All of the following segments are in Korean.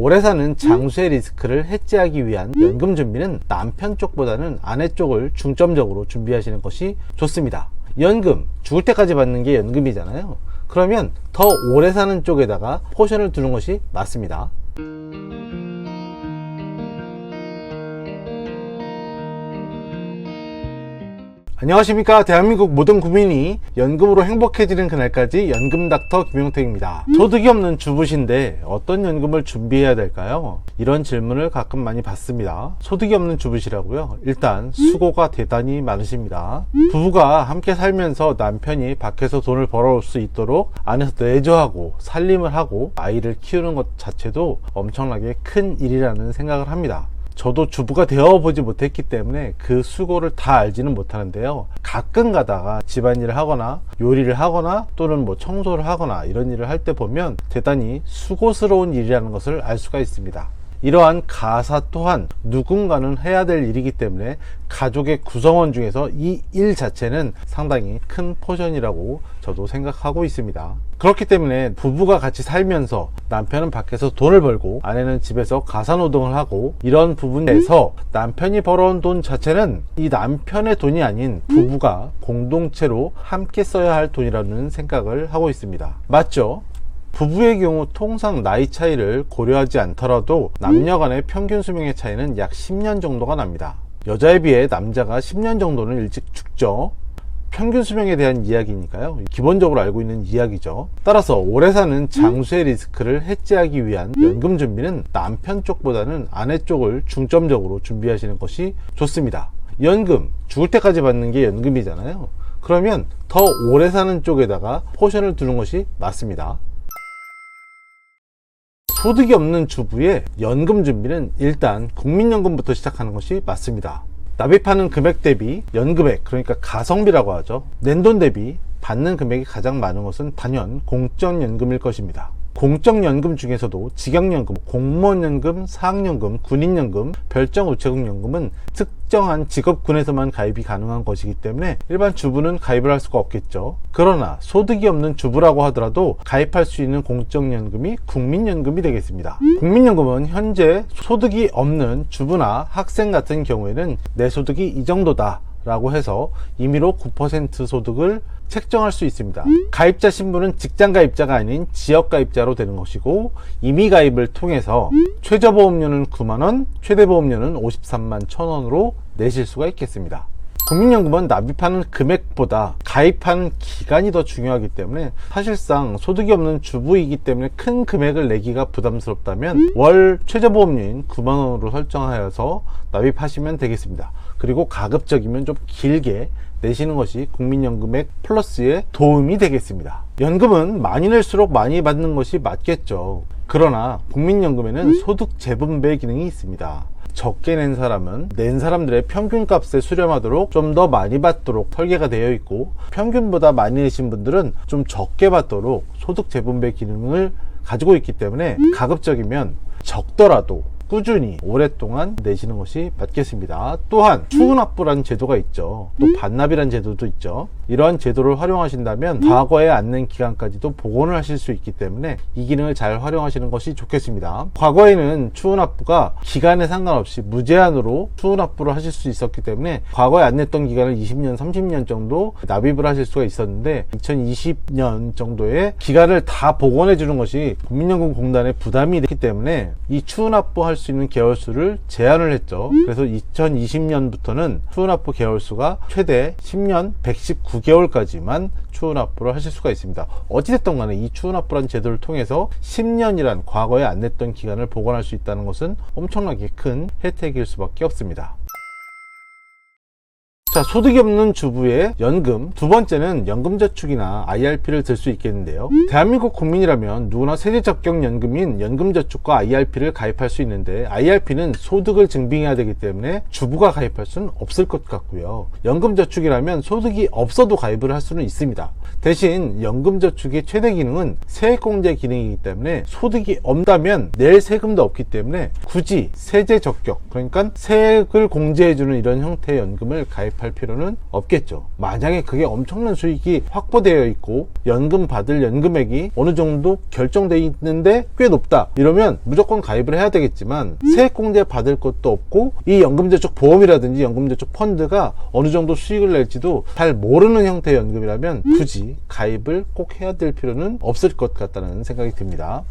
오래 사는 장수의 리스크를 해지하기 위한 연금 준비는 남편 쪽보다는 아내 쪽을 중점적으로 준비하시는 것이 좋습니다. 연금, 죽을 때까지 받는 게 연금이잖아요. 그러면 더 오래 사는 쪽에다가 포션을 두는 것이 맞습니다. 안녕하십니까. 대한민국 모든 국민이 연금으로 행복해지는 그날까지 연금닥터 김용택입니다. 소득이 없는 주부신데 어떤 연금을 준비해야 될까요? 이런 질문을 가끔 많이 받습니다. 소득이 없는 주부시라고요? 일단 수고가 대단히 많으십니다. 부부가 함께 살면서 남편이 밖에서 돈을 벌어올 수 있도록 안에서 내조하고 살림을 하고 아이를 키우는 것 자체도 엄청나게 큰 일이라는 생각을 합니다 저도 주부가 되어보지 못했기 때문에 그 수고를 다 알지는 못하는데요. 가끔 가다가 집안일을 하거나 요리를 하거나 또는 뭐 청소를 하거나 이런 일을 할 때 보면 대단히 수고스러운 일이라는 것을 알 수가 있습니다. 이러한 가사 또한 누군가는 해야 될 일이기 때문에 가족의 구성원 중에서 이 일 자체는 상당히 큰 포션이라고 저도 생각하고 있습니다. 그렇기 때문에 부부가 같이 살면서 남편은 밖에서 돈을 벌고 아내는 집에서 가사노동을 하고 이런 부분에서 남편이 벌어온 돈 자체는 이 남편의 돈이 아닌 부부가 공동체로 함께 써야 할 돈이라는 생각을 하고 있습니다. 맞죠? 부부의 경우 통상 나이 차이를 고려하지 않더라도 남녀 간의 평균 수명의 차이는 약 10년 정도가 납니다. 여자에 비해 남자가 10년 정도는 일찍 죽죠. 평균 수명에 대한 이야기니까요. 기본적으로 알고 있는 이야기죠. 따라서 오래 사는 장수의 리스크를 해지하기 위한 연금 준비는 남편 쪽보다는 아내 쪽을 중점적으로 준비하시는 것이 좋습니다. 연금, 죽을 때까지 받는 게 연금이잖아요. 그러면 더 오래 사는 쪽에다가 포션을 두는 것이 맞습니다. 소득이 없는 주부의 연금 준비는 일단 국민연금부터 시작하는 것이 맞습니다. 납입하는 금액 대비 연금액, 그러니까 가성비라고 하죠. 낸돈 대비 받는 금액이 가장 많은 것은 단연 공적연금일 것입니다. 공적연금 중에서도 직영연금, 공무원연금, 사학연금, 군인연금, 별정우체국연금은 특정한 직업군에서만 가입이 가능한 것이기 때문에 일반 주부는 가입을 할 수가 없겠죠. 그러나 소득이 없는 주부라고 하더라도 가입할 수 있는 공적연금이 국민연금이 되겠습니다. 국민연금은 현재 소득이 없는 주부나 학생 같은 경우에는 내 소득이 이 정도다. 라고 해서 임의로 9% 소득을 책정할 수 있습니다. 가입자 신분은 직장 가입자가 아닌 지역 가입자로 되는 것이고 임의 가입을 통해서 최저 보험료는 9만 원, 최대 보험료는 53만 1천 원으로 내실 수가 있겠습니다. 국민연금은 납입하는 금액보다 가입하는 기간이 더 중요하기 때문에 사실상 소득이 없는 주부이기 때문에 큰 금액을 내기가 부담스럽다면 월 최저보험료인 9만원으로 설정하여서 납입하시면 되겠습니다. 그리고 가급적이면 좀 길게 내시는 것이 국민연금액 플러스에 도움이 되겠습니다. 연금은 많이 낼수록 많이 받는 것이 맞겠죠. 그러나 국민연금에는 소득 재분배 기능이 있습니다. 적게 낸 사람은 낸 사람들의 평균값에 수렴하도록 좀 더 많이 받도록 설계가 되어 있고 평균보다 많이 내신 분들은 좀 적게 받도록 소득 재분배 기능을 가지고 있기 때문에 가급적이면 적더라도 꾸준히 오랫동안 내시는 것이 맞겠습니다. 또한 추후납부라는 제도가 있죠. 또 반납이라는 제도도 있죠. 이러한 제도를 활용하신다면 과거에 안낸 기간까지도 복원을 하실 수 있기 때문에 이 기능을 잘 활용하시는 것이 좋겠습니다. 과거에는 추후납부가 기간에 상관없이 무제한으로 추후납부를 하실 수 있었기 때문에 과거에 안 냈던 기간을 20년, 30년 정도 납입을 하실 수가 있었는데 2020년 정도의 기간을 다 복원해 주는 것이 국민연금공단의 부담이 됐기 때문에 이 추후납부 할 수 있는 개월수를 제한을 했죠. 그래서 2020년부터는 추후납부 개월수가 최대 10년 119 개월까지만 추후납부를 하실 수가 있습니다. 어찌됐든 간에 이 추후납부라는 제도를 통해서 10년이란 과거에 안 냈던 기간을 복원할 수 있다는 것은 엄청나게 큰 혜택일 수밖에 없습니다. 자, 소득이 없는 주부의 연금. 두 번째는 연금저축이나 IRP를 들 수 있겠는데요. 대한민국 국민이라면 누구나 세대적격연금인 연금저축과 IRP를 가입할 수 있는데 IRP는 소득을 증빙해야 되기 때문에 주부가 가입할 수는 없을 것 같고요. 연금저축이라면 소득이 없어도 가입을 할 수는 있습니다. 대신 연금저축의 최대 기능은 세액공제 기능이기 때문에 소득이 없다면 낼 세금도 없기 때문에 굳이 세제 적격, 그러니까 세액을 공제해주는 이런 형태의 연금을 가입 급할 필요는 없겠죠. 만약에 그게 엄청난 수익이 확보되어 있고 연금 받을 연금액이 어느 정도 결정돼 있는데 꽤 높다. 이러면 무조건 가입을 해야 되겠지만 세액공제 받을 것도 없고 이 연금저축 보험이라든지 연금저축 펀드가 어느 정도 수익을 낼지도 잘 모르는 형태의 연금이라면 굳이 가입을 꼭 해야 될 필요는 없을 것 같다는 생각이 듭니다.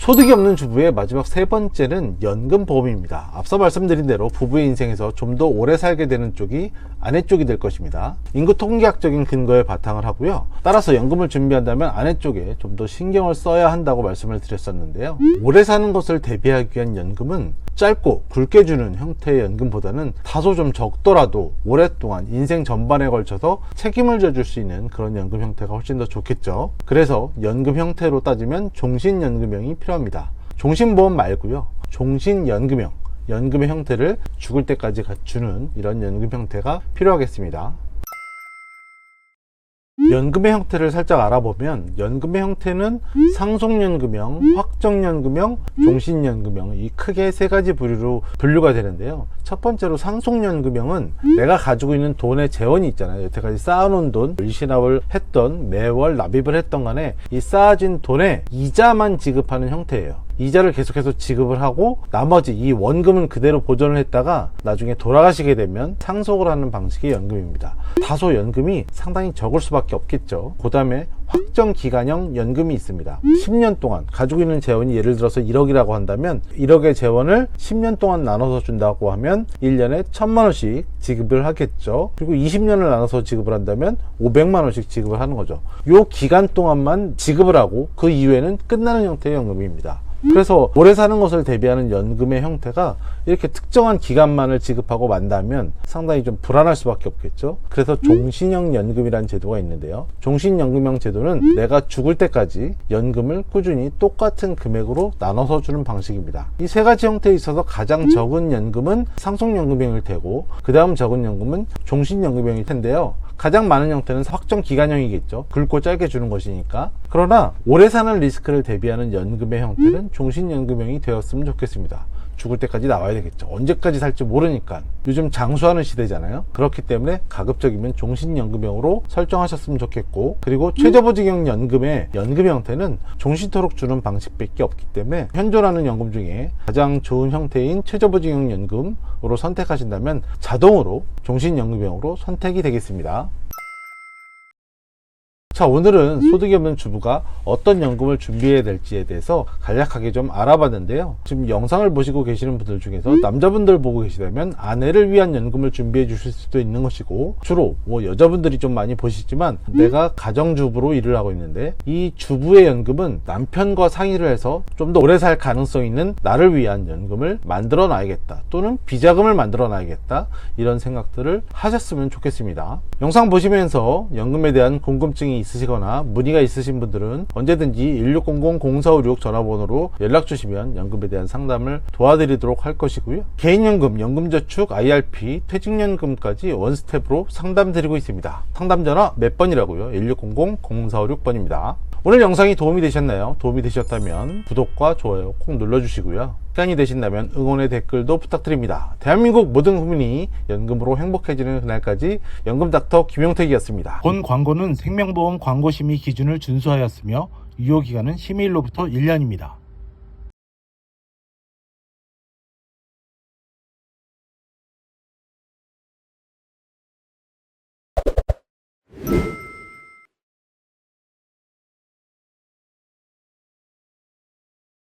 소득이 없는 주부의 마지막 세 번째는 연금 보험입니다. 앞서 말씀드린 대로 부부의 인생에서 좀 더 오래 살게 되는 쪽이 아내 쪽이 될 것입니다. 인구 통계학적인 근거에 바탕을 하고요. 따라서 연금을 준비한다면 아내 쪽에 좀 더 신경을 써야 한다고 말씀을 드렸었는데요. 오래 사는 것을 대비하기 위한 연금은 짧고 굵게 주는 형태의 연금보다는 다소 좀 적더라도 오랫동안 인생 전반에 걸쳐서 책임을 져줄 수 있는 그런 연금 형태가 훨씬 더 좋겠죠. 그래서 연금 형태로 따지면 종신연금형이 필요합니다. 종신보험 말고요. 종신연금형, 연금의 형태를 죽을 때까지 갖추는 이런 연금 형태가 필요하겠습니다. 연금의 형태를 살짝 알아보면 연금의 형태는 상속연금형, 확정연금형, 종신연금형 이 크게 세 가지 부류로 분류가 되는데요. 첫 번째로 상속연금형은 내가 가지고 있는 돈의 재원이 있잖아요. 여태까지 쌓아놓은 돈, 일시납을 했던 매월 납입을 했던 간에 이 쌓아진 돈에 이자만 지급하는 형태예요. 이자를 계속해서 지급을 하고 나머지 이 원금은 그대로 보존을 했다가 나중에 돌아가시게 되면 상속을 하는 방식의 연금입니다. 다소 연금이 상당히 적을 수밖에 없겠죠. 그 다음에 확정 기간형 연금이 있습니다. 10년 동안 가지고 있는 재원이 예를 들어서 1억이라고 한다면 1억의 재원을 10년 동안 나눠서 준다고 하면 1년에 1000만 원씩 지급을 하겠죠. 그리고 20년을 나눠서 지급을 한다면 500만 원씩 지급을 하는 거죠. 요 기간 동안만 지급을 하고 그 이후에는 끝나는 형태의 연금입니다. 그래서 오래 사는 것을 대비하는 연금의 형태가 이렇게 특정한 기간만을 지급하고 만다면 상당히 좀 불안할 수밖에 없겠죠. 그래서 종신형 연금이라는 제도가 있는데요. 종신연금형 제도는 내가 죽을 때까지 연금을 꾸준히 똑같은 금액으로 나눠서 주는 방식입니다. 이 세 가지 형태에 있어서 가장 적은 연금은 상속연금형일 테고 그 다음 적은 연금은 종신연금형일 텐데요. 가장 많은 형태는 확정 기간형이겠죠. 굵고 짧게 주는 것이니까. 그러나 오래 사는 리스크를 대비하는 연금의 형태는 종신연금형이 되었으면 좋겠습니다. 죽을 때까지 나와야 되겠죠. 언제까지 살지 모르니까. 요즘 장수하는 시대잖아요. 그렇기 때문에 가급적이면 종신연금형으로 설정하셨으면 좋겠고, 그리고 최저보직형 연금의 연금 형태는 종신토록 주는 방식밖에 없기 때문에 현존하는 연금 중에 가장 좋은 형태인 최저보직형 연금으로 선택하신다면 자동으로 종신연금형으로 선택이 되겠습니다. 자, 오늘은 소득이 없는 주부가 어떤 연금을 준비해야 될지에 대해서 간략하게 좀 알아봤는데요. 지금 영상을 보시고 계시는 분들 중에서 남자분들 보고 계시다면 아내를 위한 연금을 준비해 주실 수도 있는 것이고, 주로 뭐 여자분들이 좀 많이 보시지만 내가 가정주부로 일을 하고 있는데 이 주부의 연금은 남편과 상의를 해서 좀 더 오래 살 가능성 있는 나를 위한 연금을 만들어 놔야겠다. 또는 비자금을 만들어 놔야겠다. 이런 생각들을 하셨으면 좋겠습니다. 영상 보시면서 연금에 대한 궁금증이 있으시거나 문의가 있으신 분들은 언제든지 1600-0456 전화번호로 연락 주시면 연금에 대한 상담을 도와드리도록 할 것이고요. 개인연금, 연금저축, IRP, 퇴직연금까지 원스텝으로 상담 드리고 있습니다. 상담 전화 몇 번이라고요? 1600-0456번입니다. 오늘 영상이 도움이 되셨나요? 도움이 되셨다면 구독과 좋아요 꼭 눌러주시고요. 시간이 되신다면 응원의 댓글도 부탁드립니다. 대한민국 모든 국민이 연금으로 행복해지는 그날까지 연금닥터 김용택이었습니다. 본 광고는 생명보험 광고심의 기준을 준수하였으며 유효기간은 심의일로부터 1년입니다.